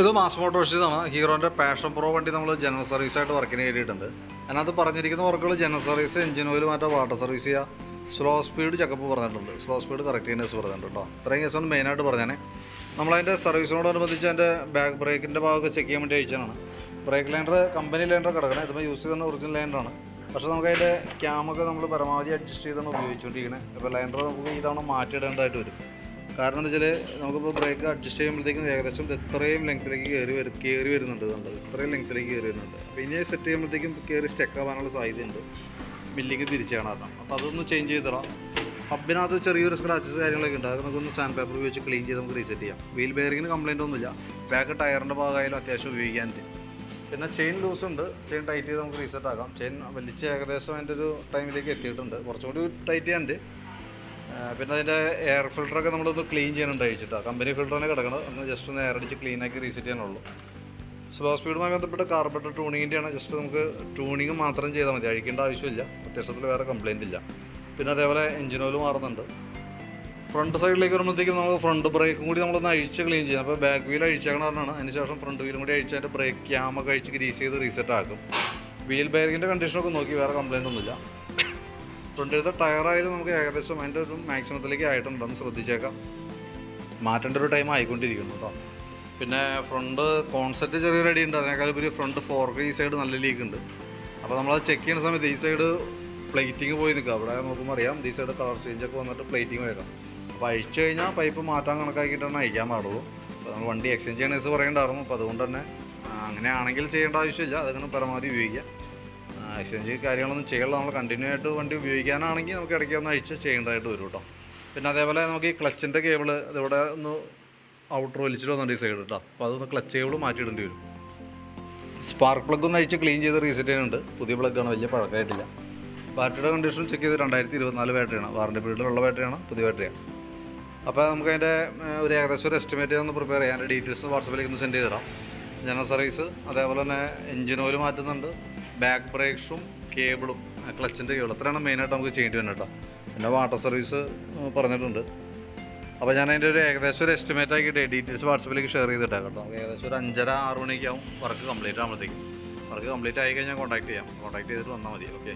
ഇത് മാസ് മോട്ടോഴ്സിന്നാണ് ഹീറോന്റെ പാഷൻ പ്രോ വണ്ടി നമ്മൾ ജനറൽ സർവീസായിട്ട് വർക്കിന് കയറിയിട്ടുണ്ട്. അതിനകത്ത് പറഞ്ഞിരിക്കുന്ന വർക്കുകൾ ജനറൽ സർവീസ് എഞ്ചിൻ ഓയിൽ മാറ്റാം വാട്ടർ സർവീസ് ചെയ്യുക സ്ലോ സ്പീഡ് ചെക്കപ്പ് പറഞ്ഞിട്ടുണ്ട്. സ്ലോ സ്പീഡ് കറക്റ്റീനെസ് പറഞ്ഞിട്ടുണ്ട് കേട്ടോ ഇത്രയും കേസാണ് മെയിനായിട്ട് പറഞ്ഞാൽ നമ്മളതിന്റെ സർവീസിനോടനുബന്ധിച്ച് അതിന്റെ ബാക്ക് ബ്രേക്കിന്റെ ഭാഗമൊക്കെ ചെക്ക് ചെയ്യാൻ വേണ്ടി അയച്ചതാണ്. ബ്രേക്ക് ലൈൻഡർ കമ്പനി ലൈൻഡർ കിടക്കണം. ഇതിപ്പോൾ യൂസ് ചെയ്യുന്ന ഒറിജിനൽ ലൈൻഡറാണ് പക്ഷേ നമുക്ക് അതിന്റെ ക്യാമൊക്കെ നമ്മൾ പരമാവധി അഡ്ജസ്റ്റ് ചെയ്താണ് ഉപയോഗിച്ചുകൊണ്ടിരിക്കുന്നത് അപ്പോൾ ലൈൻഡർ നമുക്ക് ഇതാണ് മാറ്റിയിടേണ്ടതായിട്ട് വരും. കാരണം എന്താ വെച്ചാൽ നമുക്കിപ്പോൾ ബ്രേക്ക് അഡ്ജസ്റ്റ് ചെയ്യുമ്പോഴത്തേക്കും ഏകദേശം ഇത്രയും ലെങ്ത്തിലേക്ക് കയറി വരും കയറി വരുന്നുണ്ട് കണ്ടത്. ഇത്രയും ലെങ്ത്തിലേക്ക് കയറി വരുന്നുണ്ട്. അപ്പോൾ ഇനി സെറ്റ് ചെയ്യുമ്പോഴത്തേക്കും കയറി സ്റ്റെക്ക് ആവാനുള്ള സാധ്യതയുണ്ട്. മില്ലിക്ക് തിരിച്ച് കാണാറുണ്ട് അപ്പോൾ അതൊന്ന് ചേഞ്ച് ചെയ്ത് തരാം. ഹബിനകത്ത് ചെറിയൊരു സ്ക്രാച്ചസ് കാര്യങ്ങളൊക്കെ ഉണ്ട്. അത് നമുക്കൊന്ന് സാൻഡ് പേപ്പർ ഉപയോഗിച്ച് ക്ലീൻ ചെയ്ത് നമുക്ക് റീസെറ്റ് ചെയ്യാം. വീൽ ബെയറിങ്ങിന് കംപ്ലൈന്റ് ഒന്നുമില്ല. ബാക്ക് ടയറിന്റെ ഭാഗമായാലും അത്യാവശ്യം ഉപയോഗിക്കാനുണ്ട്. പിന്നെ ചെയിൻ ലൂസ് ഉണ്ട്. ചെയിൻ ടൈറ്റ് ചെയ്ത് നമുക്ക് റീസെറ്റ് ആക്കാം. ചെയിൻ വലിച്ച് ഏകദേശം അതിന്റെ ഒരു ടൈമിലേക്ക് എത്തിയിട്ടുണ്ട്. കുറച്ചുകൂടി ടൈറ്റ് ചെയ്യാനുണ്ട്. പിന്നെ അതിന്റെ എയർ ഫിൽറ്ററൊക്കെ നമ്മളൊന്ന് ക്ലീൻ ചെയ്യാനുണ്ട് അഴിച്ചിട്ടാണ് കമ്പനി ഫിൽറ്ററിനെ കിടക്കുന്നത് ഒന്ന് ജസ്റ്റ് ഒന്ന് എയർ അടിച്ച് ക്ലീൻ ആക്കി റീസെറ്റ് ചെയ്യാനുള്ളൂ സ്ലോ സ്പീഡുമായി ബന്ധപ്പെട്ട് കാർബറ്റർ ട്യൂണിങ്ങിന്റെയാണ് ജസ്റ്റ് നമുക്ക് ട്യൂണിങ് മാത്രം ചെയ്താൽ മതി. അഴിക്കേണ്ട ആവശ്യമില്ല. അത്യാവശ്യത്തിൽ വേറെ കംപ്ലയിന്റ് ഇല്ല. പിന്നെ അതേപോലെ എഞ്ചിൻ ഓയിൽ മാറുന്നുണ്ട്. ഫ്രണ്ട് സൈഡിലേക്ക് വരുമ്പോഴത്തേക്കും നമുക്ക് ഫ്രണ്ട് ബ്രേക്കും കൂടി നമ്മളൊന്ന് അഴിച്ച് ക്ലീൻ ചെയ്യണം. അപ്പോൾ ബാക്ക് വീൽ അഴിച്ചേക്കണ കാരണമാണ്. അതിനുശേഷം ഫ്രണ്ട് വീലും കൂടി അഴിച്ച് അതിന്റെ ബ്രേക്ക് ക്യാമൊക്കെ അഴിച്ച് ഗ്രീസ് ചെയ്ത് റീസെറ്റ് ആക്കും. വീൽ ബാഗിന്റെ കണ്ടീഷനൊക്കെ നോക്കി. വേറെ കംപ്ലയിന്റ് ഒന്നുമില്ല. ഫ്രണ്ടിലത്തെ ടയറായാലും നമുക്ക് ഏകദേശം അതിന്റെ ഒരു മാക്സിമത്തിലേക്ക് ആയിട്ടുണ്ടെന്ന് ശ്രദ്ധിച്ചേക്കാം. മാറ്റേണ്ട ഒരു ടൈം ആയിക്കൊണ്ടിരിക്കുന്നു കേട്ടോ പിന്നെ ഫ്രണ്ട് കോൺസെപ്റ്റ് ചെറിയ അടി ഉണ്ട്. അതിനേക്കാൾ ഉപരി ഫ്രണ്ട് ഫോർക്ക് ഈ സൈഡ് നല്ല ലീക്ക് ഉണ്ട്. അപ്പോൾ നമ്മളത് ചെക്ക് ചെയ്യുന്ന സമയത്ത് ഈ സൈഡ് പ്ലേറ്റിംഗ് പോയി നിൽക്കുക. അവിടെ നോക്കുമ്പോൾ അറിയാം ഈ സൈഡ് കളർ ചേഞ്ചൊക്കെ വന്നിട്ട് പ്ലേറ്റിംഗ് വരാം. അപ്പോൾ അഴിച്ചു കഴിഞ്ഞാൽ പൈപ്പ് മാറ്റാൻ കണക്കാക്കിയിട്ടാണ് അഴിക്കാൻ പാടുള്ളൂ. അപ്പോൾ നമ്മൾ വണ്ടി എക്സ്ചേഞ്ച് ചെയ്യണ കേസ് പറയേണ്ടായിരുന്നു അപ്പോൾ അതുകൊണ്ട് തന്നെ അങ്ങനെയാണെങ്കിൽ ചെയ്യേണ്ട ആവശ്യമില്ല. അതങ്ങനെ പരമാവധി ഉപയോഗിക്കാം എക്സ്ചേഞ്ച് കാര്യങ്ങളൊന്നും ചെയ്യണം നമ്മൾ കണ്ടിന്യൂ ആയിട്ട് വണ്ടി ഉപയോഗിക്കാനാണെങ്കിൽ നമുക്ക് ഇടയ്ക്ക് ഒന്ന് അഴിച്ച് ചെയ്യേണ്ടതായിട്ട് വരും കേട്ടോ. പിന്നെ അതേപോലെ നമുക്ക് ഈ ക്ലച്ചിന്റെ കേബിൾ ഇതിവിടെ ഒന്ന് ഔട്ടർ വലിച്ചിട്ട് വന്നിട്ട് ഈ സൈഡ് കേട്ടോ. അപ്പോൾ അതൊന്ന് ക്ലച്ച് കേബിൾ മാറ്റിയിടേണ്ടി വരും. സ്പാർക്ക് പ്ലഗ് ഒന്ന് അഴിച്ച് ക്ലീൻ ചെയ്ത് റീസെറ്റ് ചെയ്യുന്നുണ്ട്. പുതിയ പ്ലഗ്ഗാണ് വലിയ പഴക്കമായിട്ടില്ല. ബാറ്ററിയുടെ കണ്ടീഷൻ ചെക്ക് ചെയ്ത് രണ്ടായിരത്തി ഇരുപത്തിനാല് ബാറ്ററിയാണ് വാറണ്ടി പീരീഡിലുള്ള ബാറ്ററിയാണ് പുതിയ ബാറ്ററിയാണ് അപ്പോൾ നമുക്ക് അതിന്റെ ഒരു ഏകദേശം ഒരു എസ്റ്റിമേറ്റ് ഒന്ന് പ്രിപ്പയർ ചെയ്യാം. അതിന്റെ ഡീറ്റെയിൽസ് വാട്സപ്പിലേക്ക് ഒന്ന് സെൻഡ് ചെയ്ത് തരാം. ജനറൽ സർവീസ് അതേപോലെ തന്നെ എഞ്ചിൻ ഓയിൽ മാറ്റുന്നുണ്ട്. ബാക്ക് ബ്രേക്സും കേബിളും ക്ലച്ചിന്റെ കേബിൾ. അത്രയാണ് മെയിനായിട്ട് നമുക്ക് ചെയ്യേണ്ടി വരുന്നത് കേട്ടോ. പിന്നെ വാട്ടർ സർവീസ് പറഞ്ഞിട്ടുണ്ട്. അപ്പോൾ ഞാൻ അതിന്റെ ഒരു ഏകദേശം ഒരു എസ്റ്റിമേറ്റ് ആക്കിയിട്ട് ഡീറ്റെയിൽസ് വാട്സപ്പിലേക്ക് ഷെയർ ചെയ്തിട്ടാണ് കേട്ടോ. ഏകദേശം ഒരു അഞ്ചര ആറ് മണിക്ക് ആവും വർക്ക് കംപ്ലീറ്റ് ആകുമ്പോഴത്തേക്കും വർക്ക് കംപ്ലീറ്റ് ആയി കഴിഞ്ഞാൽ കോൺടാക്ട് ചെയ്യാം. കോൺടാക്ട് ചെയ്തിട്ട് വന്നാൽ മതി. ഓക്കെ